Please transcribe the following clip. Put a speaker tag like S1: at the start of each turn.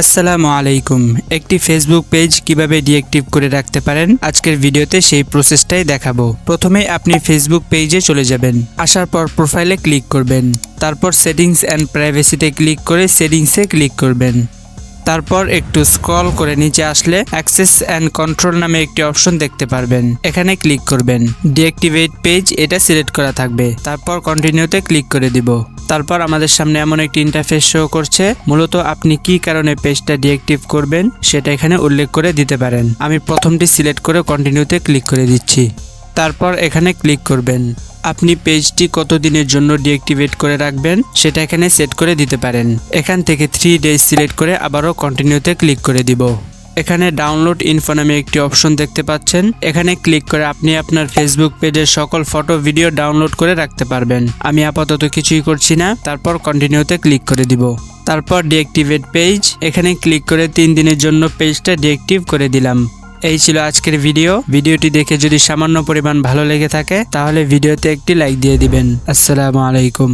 S1: আসসালামু আলাইকুম। একটি ফেসবুক পেজ কীভাবে ডিএক্টিভ করে রাখতে পারেন? আজকের ভিডিওতে সেই প্রসেসটাই দেখাবো। প্রথমে আপনি ফেসবুক পেজে চলে যাবেন। আসার পর প্রোফাইলে ক্লিক করবেন। তারপর সেটিংস অ্যান্ড প্রাইভেসিতে ক্লিক করে সেটিংসে ক্লিক করবেন। তারপর একটু স্ক্রল করে নিচে আসলে অ্যাক্সেস অ্যান্ড কন্ট্রোল নামে একটি অপশন দেখতে পারবেন। এখানে ক্লিক করবেন। ডিঅ্যাক্টিভেট পেজ, এটা সিলেক্ট করা থাকবে। তারপর কন্টিনিউতে ক্লিক করে দিব। তারপর আমাদের সামনে এমন একটি ইন্টারফেস শো করছে। মূলত আপনি কি কারণে পেজটা ডিঅ্যাক্টিভ করবেন, সেটা এখানে উল্লেখ করে দিতে পারেন। আমি প্রথমটি সিলেক্ট করে কন্টিনিউতে ক্লিক করে দিচ্ছি। তারপর এখানে ক্লিক করবেন। আপনি পেজটি কতদিনের জন্য ডিঅ্যাক্টিভেট করে রাখবেন সেটা এখানে সেট করে দিতে পারেন। এখান থেকে থ্রি ডেজ সিলেক্ট করে আবারও কন্টিনিউতে ক্লিক করে দিব। এখানে ডাউনলোড ইনফো নামে একটি অপশন দেখতে পাচ্ছেন। এখানে ক্লিক করে আপনি আপনার ফেসবুক পেজের সকল ফটো ভিডিও ডাউনলোড করে রাখতে পারবেন। আমি আপাতত কিছুই করছি না, তারপর কন্টিনিউতে ক্লিক করে দিব। তারপর ডিঅ্যাক্টিভেট পেজ এখানে ক্লিক করে তিন দিনের জন্য পেজটা ডিঅ্যাক্টিভ করে দিলাম। এই ছিল আজকের ভিডিও। ভিডিওটি দেখে যদি সামান্য পরিমাণ ভালো লেগে থাকে, তাহলে ভিডিওতে একটি লাইক দিয়ে দিবেন। আসসালামু আলাইকুম।